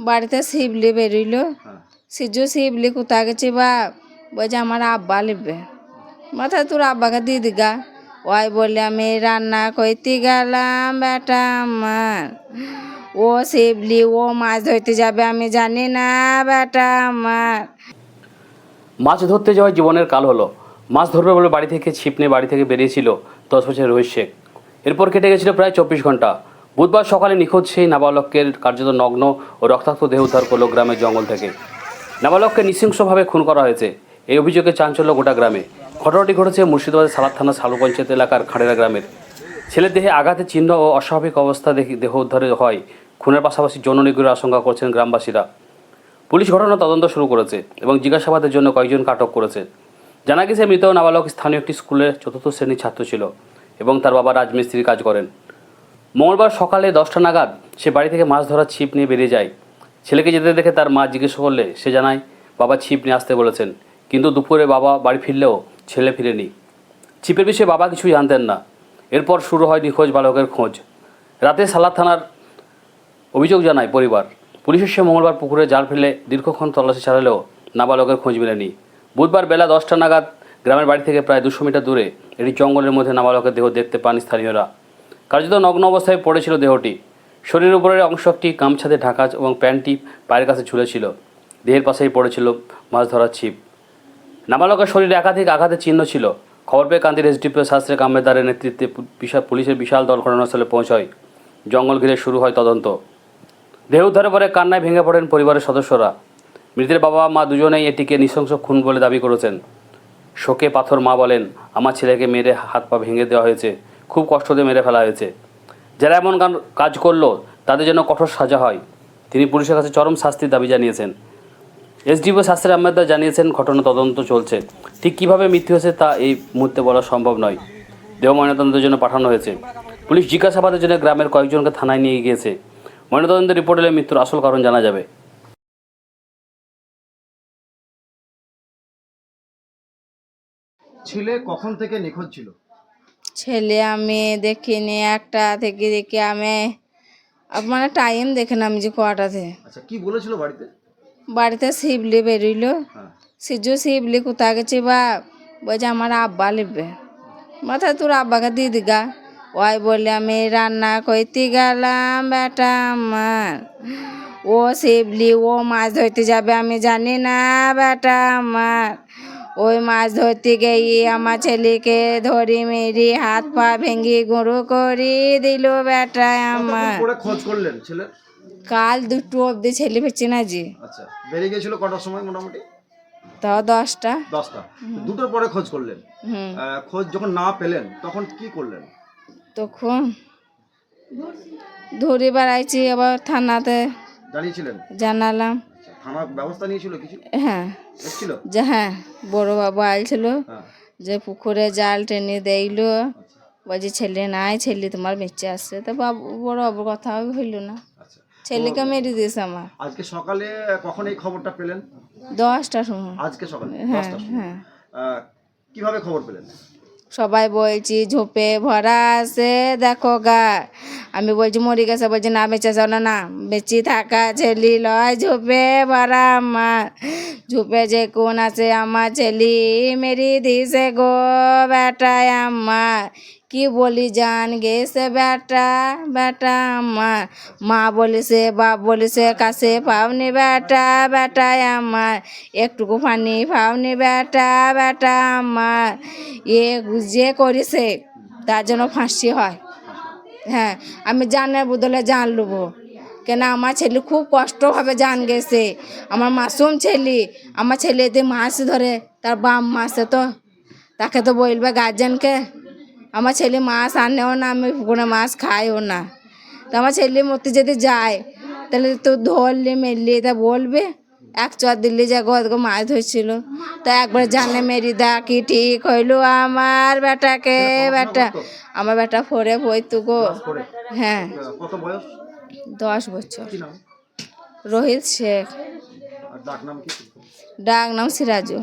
বাড়িতে শিবলি বেরোইল। হ্যাঁ। সিজু শিবলি কোথা গেছে বা? বলছে আমার আব্বা লিখবে মাথায় তোর আব্বাকে দিয়ে দিগা। ওই বলে আমি রান্না করতে গেলাম বেটা আমার। ও শিবলি ও মাছ ধরতে যাবে আমি জানি না বেটা আমার। মাছ ধরতে যাওয়ার জীবনের কাল হলো। মাছ ধরবে বলে বাড়ি থেকে ছিপ নিয়ে বাড়ি থেকে বেরিয়েছিল দশ বছরের রোহিত শেখ। এরপর কেটে গেছিল প্রায় চব্বিশ ঘণ্টা। বুধবার সকালে নিখোঁজ সেই নাবালকের কার্যত নগ্ন ও রক্তাক্ত দেহ উদ্ধার করল গ্রামের জঙ্গল থেকে। নাবালককে নৃশংসভাবে খুন করা হয়েছে। এই অভিযোগে চাঞ্চল্য গোটা গ্রামে। ঘটনাটি ঘটেছে মুর্শিদাবাদের সালাদ থানা সালু পঞ্চায়েত এলাকার খাঁড়েরা গ্রামের। ছেলের দেহে আঘাতের চিহ্ন ও অস্বাভাবিক অবস্থা দেখে দেহ উদ্ধারে হয়। খুনের পাশাপাশি যৌন নিগ্রহের আশঙ্কা করছেন গ্রামবাসীরা। পুলিশ ঘটনা তদন্ত শুরু করেছে এবং জিজ্ঞাসাবাদের জন্য কয়েকজনকে আটক করেছে। জানা গেছে, মৃত নাবালক স্থানীয় একটি স্কুলের চতুর্থ শ্রেণির ছাত্র ছিল এবং তার বাবা রাজমিস্ত্রির কাজ করেন। মঙ্গলবার সকালে দশটা নাগাদ সে বাড়ি থেকে মাছ ধরার ছিপ নিয়ে বেরিয়ে যায়। ছেলেকে যেতে দেখে তার মা জিজ্ঞেস করলে, সে জানায়, বাবা, ছিপ নিয়ে আসতে বলেছেন। কিন্তু দুপুরে বাবা বাড়ি ফিরলেও ছেলে ফিরেনি। ছিপের বিষয়ে বাবা কিছুই জানতেন না। এরপর শুরু হয় নিখোঁজ বালকের খোঁজ। রাতে সালাদ থানার অভিযোগ জানায় পরিবার। পুলিশের সে মঙ্গলবার পুকুরে জাল ফেলে দীর্ঘক্ষণ তল্লাশি চালালেও নাবালকের খোঁজ মেলেনি। বুধবার বেলা দশটা নাগাদ গ্রামের বাড়ি থেকে প্রায় দুশো মিটার দূরে একটি জঙ্গলের মধ্যে নাবালকের দেহ দেখতে পান স্থানীয়রা। কার্যত নগ্ন অবস্থায় পড়েছিল দেহটি। শরীরের উপরের অংশ একটি গামছাতে ঢাকা এবং প্যান্টটি পায়ের কাছে ঝুলেছিল। দেহের পাশেই পড়েছিল মাছ ধরার ছিপ। নাবালকের শরীরে একাধিক আঘাতের চিহ্ন ছিল। খবর পেয়ে কান্দির এসডিপিও শাস্ত্রী কামেদারের নেতৃত্বে বিশাল পুলিশের বিশাল দল ঘটনাস্থলে পৌঁছয়। জঙ্গল ঘিরে শুরু হয় তদন্ত। দেহ উদ্ধারের পরে কান্নায় ভেঙে পড়েন পরিবারের সদস্যরা। মৃতের বাবা মা দুজনেই এটিকে নৃশংস খুন বলে দাবি করেছেন। শোকে পাথর মা বলেন, আমার ছেলেকে মেরে হাত পা ভেঙে দেওয়া হয়েছে। খুব কষ্ট দিয়ে মেরে ফেলা হয়েছে। যারা এমন কাজ করল, তাদের জন্য কঠোর সাজা হয়। তিনি পুলিশের কাছে চরম শাস্তির দাবি জানিয়েছেন। এসডিপিও শাস্ত্রী আহমেদা জানিয়েছেন, ঘটনা তদন্ত চলছে। ঠিক কীভাবে মৃত্যু হয়েছে তা এই মুহূর্তে বলা সম্ভব নয়। দেহ ময়নাতদন্তের জন্য পাঠানো হয়েছে। পুলিশ জিজ্ঞাসাবাদের জন্য গ্রামের কয়েকজনকে থানায় নিয়ে গিয়েছে। ময়নাতদন্তের রিপোর্ট এলে মৃত্যুর আসল কারণ জানা যাবে। ছেলে কখন থেকে নিখোঁজ ছিল? ছেলে আমি দেখিনি একটা থেকে দেখি আমি আপ- মানে টাইম দেখে না আমি যে কটাতে আচ্ছা কি বলেছিল বাড়িতে? বাড়িতে শিবলি বেরোইল। হ্যাঁ। সিজু শিবলি কোথা গেছে বা? বলছে আমার আব্বা লিখবে মাথায় তোর আব্বাকে দিয়ে দিগা। ওই বলে আমি রান্না করতে গেলাম বেটা আমার। ও শিবলি ও মাছ ধরতে যাবে আমি জানি না বেটা আমার। ওই মাছ ধরতে গিয়ে আমার ছেলেকে ধরি মেরি হাত পা ভেঙে গুঁড়ো করে দিল বেটা আমার। খোঁজ করলেন ছেলে? কাল দুটো অবধি ছেলে ফেরছে না যে। আচ্ছা বেরিয়ে গেছিল কটার সময় মোটামুটি? তাও দশটা। দশটা। দুটোর পরে খোঁজ করলেন? খোঁজ যখন না পেলেন তখন কি করলেন? তখন ধরে বেড়াইছি আবার থানাতে জানিয়েছিলেন? জানালাম। থানা ব্যবস্থা নিয়েছিল কিছু? হ্যাঁ। এসেছিল? যে হ্যাঁ বড় বাবা আইছিল হ্যাঁ। যে পুকুরে জাল টেনে দেইলো। বলছে ছেলে নাই ছেলে তোমার বেঁচে আসছে তো বাবু বড় বাবুর কথা হইল না। আচ্ছা। ছেলেকে মেরে দিয়েছে আমার। আজকে সকালে কখন এই খবরটা পেলেন? দশটার সময়। আজকে সকালে হ্যাঁ হ্যাঁ। কীভাবে খবর পেলেন? সবাই বলছি, ঝোপে ভরা আছে, দেখো গা। আমি বলছি, মরি গেছে। বলছি, না, বেঁচে চলো না, বেঁচে থাকা ছেলি লয়, ঝোপে ভরা আমার। ঝোপে যে কোন আছে আমার ছেলি মেরি দিছে গো বেটায় আমার। কি বলি জান গেছে বেটা বেটা আমার। মা বলিছে, বাপ বলেছে, কাছে পাওনি বেটা বেটায় আমার। একটুকু পানি পাওনি বেটা বেটা আমার। এ যে করেছে, তার জন্য ফাঁসি হয়। হ্যাঁ আমি জানার বদলে জান লুবো। কেন আমার ছেলে খুব কষ্টভাবে জান গেছে। আমার মাসুম ছেলে, আমার ছেলে ছেলেতে মাছ ধরে, তার বাম মাসে তো, তাকে তো বলবে গার্জেনকে আমার ছেলে মাছ আনেও না আমি পুকুরে মাছ খাইও না। তো আমার ছেলে মতো যদি যায় তাহলে তো ধরলে মেরলি তা বলবে। এক চর দিল্লি যে গো মাছ ধরছিল। তা একবার জানে মেরি দা কি ঠিক হইল আমার বেটাকে বেটা। আমার বেটা ফোরে বইতু গো। হ্যাঁ। বয়স? দশ বছর। রোহিত শেখ। ডাক নাম সিরাজু।